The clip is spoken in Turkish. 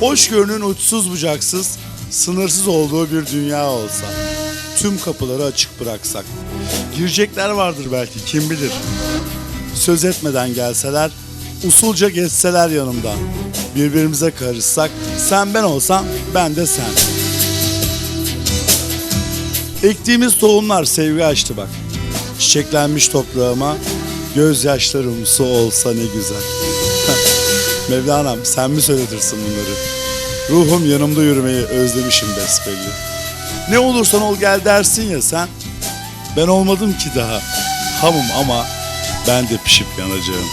Hoşgörünün uçsuz bucaksız, sınırsız olduğu bir dünya olsa. Tüm kapıları açık bıraksak. Girecekler vardır belki kim bilir. Söz etmeden gelseler, usulca geçseler yanımdan. Birbirimize karışsak, sen ben olsam ben de sen. Ektiğimiz tohumlar sevgi açtı bak. Çiçeklenmiş toprağıma gözyaşlarım su olsa ne güzel. Mevlana'm sen mi söyletirsin bunları? Ruhum yanımda yürümeyi özlemişim besbelli. Ne olursan ol gel dersin ya sen. Ben olmadım ki daha. Hamım ama ben de pişip yanacağım.